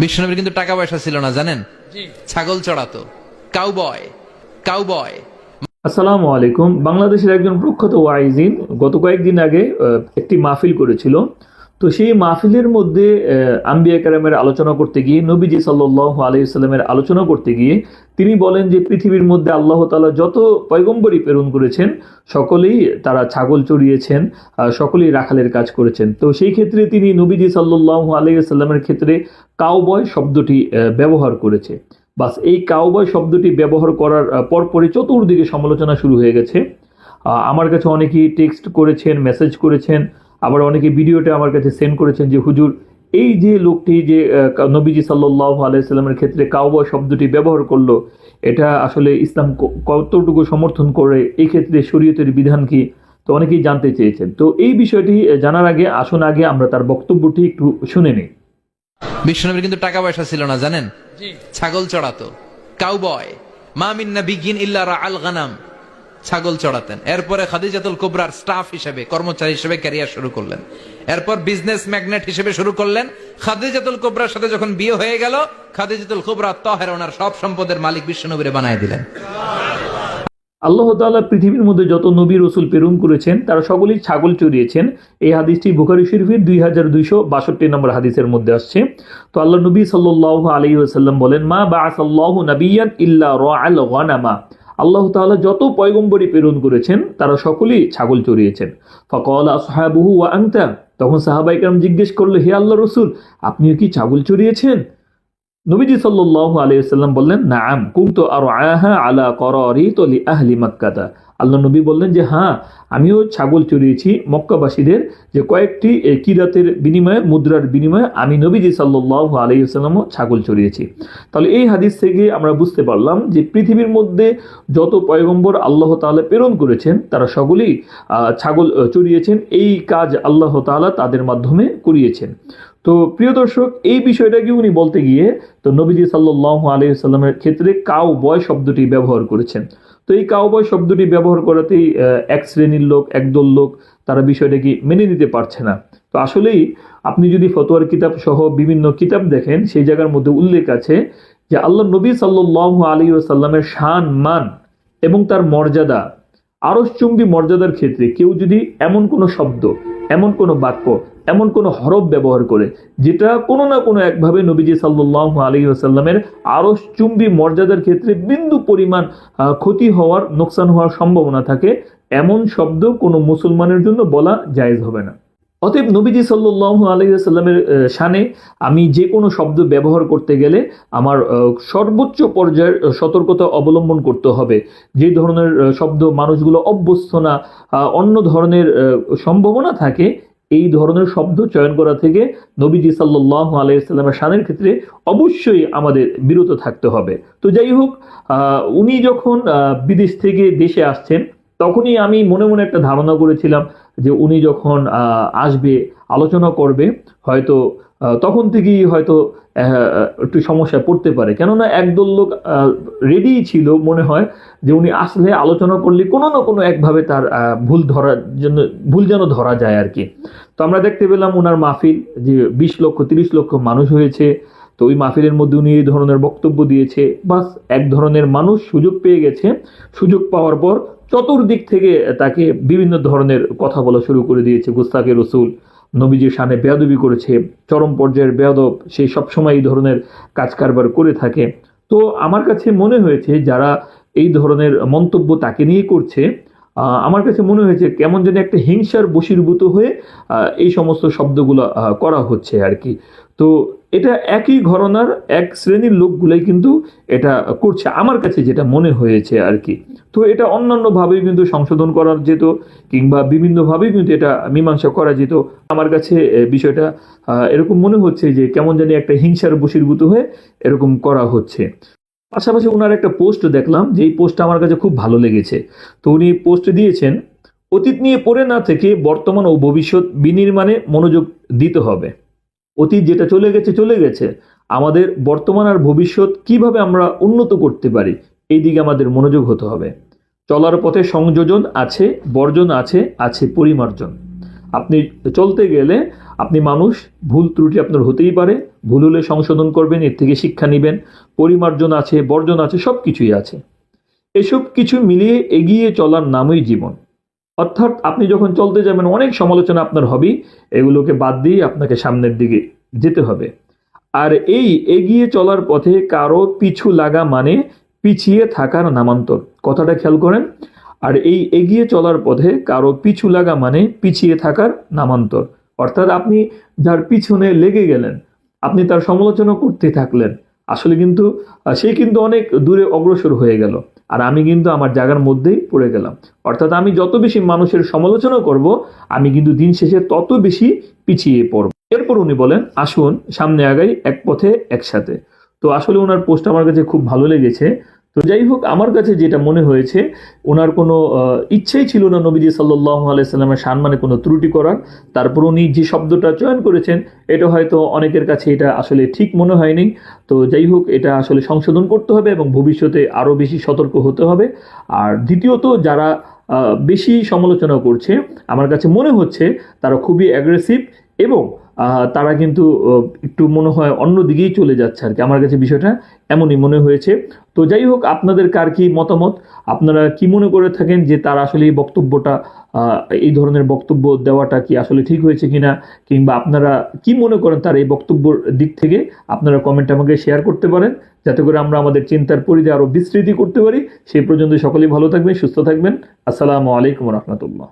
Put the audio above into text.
বিষ্ণনবীর কিন্তু টাকা পয়সা ছিল না জানেন? ছাগল চড়াতো। কাউবয় কাউবয় আসসালামু আলাইকুম। বাংলাদেশের একজন প্রখ্যাত ওয়াইজিন গত কয়েকদিন আগে আহ, একটি মাহফিল করেছিল। তো সেই মাহফিলের মধ্যে আম্বিয়া কারামের আলোচনা করতে গিয়ে, নবীজি সাল্লাহ আলাইসাল্লামের আলোচনা করতে গিয়ে, তিনি বলেন যে পৃথিবীর মধ্যে আল্লাহ তালা যত পয়গম্বরই প্রেরণ করেছেন, সকলেই তারা ছাগল চড়িয়েছেন সকলেই রাখালের কাজ করেছেন। তো সেই ক্ষেত্রে তিনি নবীজি সাল্লাহ আলাইসাল্লামের ক্ষেত্রে কাউবয় শব্দটি ব্যবহার করেছে। বাস এই কাউবয় শব্দটি ব্যবহার করার পরপরই চতুর্দিকে সমালোচনা শুরু হয়ে গেছে। আমার কাছে অনেকেই টেক্সট করেছেন, মেসেজ করেছেন আবার অনেকে ভিডিওটা আমার কাছে সেন্ড করেছেন যে হুজুর এই যে লোকটি যে নবীজি সাল্লাহ আলাইসাল্লামের ক্ষেত্রে কাউবয় শব্দটি ব্যবহার করল এটা আসলে ইসলাম কতটুকু সমর্থন করে? এই ক্ষেত্রে শরীয়তের বিধান কি? তো অনেকেই জানতে চেয়েছেন। তো এই বিষয়টি জানার আগে আসুন আগে আমরা তার বক্তব্যটি একটু শুনে নিই। বিষ্ণনবীর কিন্তু টাকা পয়সা ছিল না জানেন? ছাগল চড়াতো। কাউবয় মামিন বিগিন ইল্লা আল গানাম। ছাগল চড়াতেন। এরপরে খাদিজাতুল কুবরার স্টাফ হিসেবে, কর্মচারী হিসেবে ক্যারিয়ার শুরু করলেন। এরপর বিজনেস ম্যাগনেট হিসেবে শুরু করলেন। খাদিজাতুল কুবরার সাথে যখন বিয়ে হয়ে গেল, খাদিজাতুল কুবরা তহের ওনার সব সম্পদের মালিক বিষ্ণনবীরে বানায় দিলেন। আল্লাহ তাআলা পৃথিবীর মধ্যে যত নবী রসুল প্রেরণ করেছেন, তারা সকলেই ছাগল চড়িয়েছেন। এই হাদিসটি বুখারি শরীফের দুই হাজার দুইশো বাষট্টি নম্বর হাদিসের মধ্যে আসছে। তো আল্লাহ নবী সাল্লাহ আলী আসাল্লাম বলেন, মা বা আসাল্লাহ নবিয়ান ইল্লা রাল গানামা। আল্লাহ তাআলা যত পয়গম্বরী প্রেরণ করেছেন, তারা সকলেই ছাগল চড়িয়েছেন। ফকল আসহাবুহু আংতা তখন সাহাবাইকার জিজ্ঞেস করল, হে আল্লাহ রসুল, আপনিও কি ছাগল চড়িয়েছেন? নবীজি সাল্লাহ আলাইসাল্লাম বললেন নাম কুমতো আর আহা আলা করি তলি আহলি মক্কাতা। আল্লাহ নবী বললেন যে হ্যাঁ আমিও ছাগল চড়িয়েছি মক্কাবাসীদের। যে কয়েকটি কিরাতের বিনিময়ে, মুদ্রার বিনিময়ে আমি নবীজি সাল্লাহ আলাইসাল্লামও ছাগল চড়িয়েছি। তাহলে এই হাদিস থেকে আমরা বুঝতে পারলাম যে পৃথিবীর মধ্যে যত পয়গম্বর আল্লাহ তাআলা প্রেরণ করেছেন, তারা সকলেই ছাগল চড়িয়েছেন। এই কাজ আল্লাহ তাআলা তাদের মাধ্যমে করিয়েছেন। তো প্রিয় দর্শক, এই বিষয়টাকে উনি বলতে গিয়ে তো নবীজি সাল্লাহ আলাইসাল্লামের ক্ষেত্রে কাউ বয় শব্দটি ব্যবহার করেছেন। তো এই কাউ বয় শব্দটি ব্যবহার করাতেই এক শ্রেণির লোক, একদল লোক তারা বিষয়টাকে মেনে নিতে পারছে না। তো আসলেই আপনি যদি ফতোয়ার কিতাব সহ বিভিন্ন কিতাব দেখেন, সেই জায়গার মধ্যে উল্লেখ আছে যে আল্লাহ নবী সাল্লাহ আলী সাল্লামের শান, মান এবং তার মর্যাদা আরসচুম্বী মর্যাদার ক্ষেত্রে কেউ যদি এমন কোনো শব্দ, এমন কোনো বাক্য এমন কোনো হরফ ব্যবহার করে, যেটা কোনো না কোনো একভাবে নবীজি সাল্লাহ আলী আসাল্লামের আরসচুম্বী মর্যাদার ক্ষেত্রে বিন্দু পরিমাণ ক্ষতি হওয়ার, নোকসান হওয়ার সম্ভাবনা থাকে, এমন শব্দ কোনো মুসলমানের জন্য বলা জায়েজ হবে না। অতএব নবীজি সাল্লাহ আলাইসাল্লামের শানে আমি যে কোনো শব্দ ব্যবহার করতে গেলে আমার সর্বোচ্চ পর্যায়ের সতর্কতা অবলম্বন করতে হবে। যে ধরনের শব্দ মানুষগুলো অভ্যস্ত না অন্য ধরনের সম্ভাবনা থাকে এই ধরনের শব্দ চয়ন করা থেকে নবীজি সাল্লাহ আলাইসাল্লামের শানের ক্ষেত্রে অবশ্যই আমাদের বিরত থাকতে হবে। তো যাই হোক উনি যখন বিদেশ থেকে দেশে আসছেন, তখনই আমি মনে মনে একটা ধারণা করেছিলাম যে উনি যখন আসবে, আলোচনা করবে, হয়তো তখন থেকেই হয়তো একটু সমস্যায় পড়তে পারে। কেননা একদল লোক রেডি ছিল মনে হয় যে উনি আসলে আলোচনা করলে কোনো না কোনো একভাবে তার ভুল ধরার জন্য, ভুল যেন ধরা যায় আর কি। তো আমরা দেখতে পেলাম ওনার মাহফিল, যে বিশ লক্ষ, তিরিশ লক্ষ মানুষ হয়েছে। তো ওই মাহফিলের মধ্যে উনি এই ধরনের বক্তব্য দিয়েছে। বাস এক ধরনের মানুষ সুযোগ পেয়ে গেছে। সুযোগ পাওয়ার পর চতুর্দিক থেকে তাকে বিভিন্ন ধরনের কথা বলা শুরু করে দিয়েছে গুস্তাকে রসুল। নবীজির সামনে বেয়াদবি করেছে, চরম পর্যায়ের বেয়াদব, সে সবসময় এই ধরনের কাজ কারবার করে থাকে। তো আমার কাছে মনে হয়েছে যারা এই ধরনের মন্তব্য তাকে নিয়ে করছে আমার কাছে মনে হয়েছে কেমন যেন একটা হিংসার বশীভূত হয়ে এই সমস্ত শব্দগুলো করা হচ্ছে আর কি। তো এটা একই ঘরনার এক শ্রেণির লোকগুলাই কিন্তু এটা করছে, আমার কাছে যেটা মনে হয়েছে আর কি। তো এটা অন্যান্যভাবেই কিন্তু সংশোধন করা যেত কিংবা বিভিন্নভাবেই কিন্তু এটা মীমাংসা করা যেত আমার কাছে বিষয়টা এরকম মনে হচ্ছে যে কেমন জানি একটা হিংসার বশীভূত হয়ে এরকম করা হচ্ছে। পাশাপাশি ওনার একটা পোস্ট দেখলাম যে এই পোস্টটা আমার কাছে খুব ভালো লেগেছে। তো উনি পোস্ট দিয়েছেন, অতীত নিয়ে পড়ে না থেকে বর্তমান ও ভবিষ্যৎ বিনির্মাণে মনোযোগ দিতে হবে। অতীত যেটা চলে গেছে চলে গেছে। আমাদের বর্তমান আর ভবিষ্যৎ কীভাবে আমরা উন্নত করতে পারি? এই দিকে আমাদের মনোযোগ হতে হবে। চলার পথে সংযোজন আছে, বর্জন আছে আছে পরিমার্জন। আপনি চলতে গেলে আপনি মানুষ, ভুল ত্রুটি আপনার হতেই পারে, ভুল হলে সংশোধন করবেন, এর থেকে শিক্ষা নেবেন, পরিমার্জন আছে, বর্জন আছে সব কিছুই আছে। এসব কিছু মিলিয়ে এগিয়ে চলার নামই জীবন। অর্থাৎ আপনি যখন চলতে যাবেন, অনেক সমালোচনা আপনার হবেই, এগুলোকে বাদ দিয়ে আপনাকে সামনের দিকে যেতে হবে। আর এই এগিয়ে চলার পথে কারও পিছু লাগা মানে পিছিয়ে থাকার নামান্তর। কথাটা খেয়াল করেন। আর এই এগিয়ে চলার পথে কারও পিছু লাগা মানে পিছিয়ে থাকার নামান্তর। অর্থাৎ আপনি যার পিছনে লেগে গেলেন, আপনি তার সমালোচনা করতে থাকলেন, আসলে কিন্তু সে কিন্তু অনেক দূরে অগ্রসর হয়ে গেল। আর আমি কিন্তু আমার জায়গার মধ্যেই পড়ে গেলাম। অর্থাৎ আমি যত বেশি মানুষের সমালোচনা করব, আমি কিন্তু দিন শেষে তত বেশি পিছিয়ে পড়ব। এরপর উনি বলেন, আসুন সামনে আগাই, এক পথে, একসাথে। তো আসলে ওনার পোস্ট আমার কাছে খুব ভালো লেগেছে। তো যাই হোক, আমার কাছে যেটা মনে হয়েছে, ওনার কোনো ইচ্ছেই ছিল না নবীজি সাল্লাহ আলাইসাল্লামের সম্মানে কোনো ত্রুটি করার। তারপর উনি যে শব্দটা চয়ন করেছেন, এটা হয়তো অনেকের কাছে এটা আসলে ঠিক মনে হয়নি। তো যাই হোক, এটা আসলে সংশোধন করতে হবে এবং ভবিষ্যতে আরও বেশি সতর্ক হতে হবে। আর দ্বিতীয়ত, যারা বেশি সমালোচনা করছে, আমার কাছে মনে হচ্ছে তারা খুবই অ্যাগ্রেসিভ এবং তারা কিন্তু একটু মনে হয় অন্য দিকেই চলে যাচ্ছে আর কি। আমার কাছে বিষয়টা এমনই মনে হয়েছে। তো যাই হোক, আপনাদের কার কি মতামত? আপনারা কি মনে করে থাকেন যে তার আসলে এই বক্তব্যটা এই ধরনের বক্তব্য দেওয়াটা কি আসলে ঠিক হয়েছে কিনা? কিংবা আপনারা কি মনে করেন তার এই বক্তব্যর দিক থেকে? আপনারা কমেন্ট আমাকে শেয়ার করতে পারেন। যাতে করে আমরা আমাদের চিন্তার পরিধি আরও বিস্তৃতি করতে পারি। সেই পর্যন্ত সকলেই ভালো থাকবেন, সুস্থ থাকবেন। আসসালামু আলাইকুম রহমতুল্লাহ।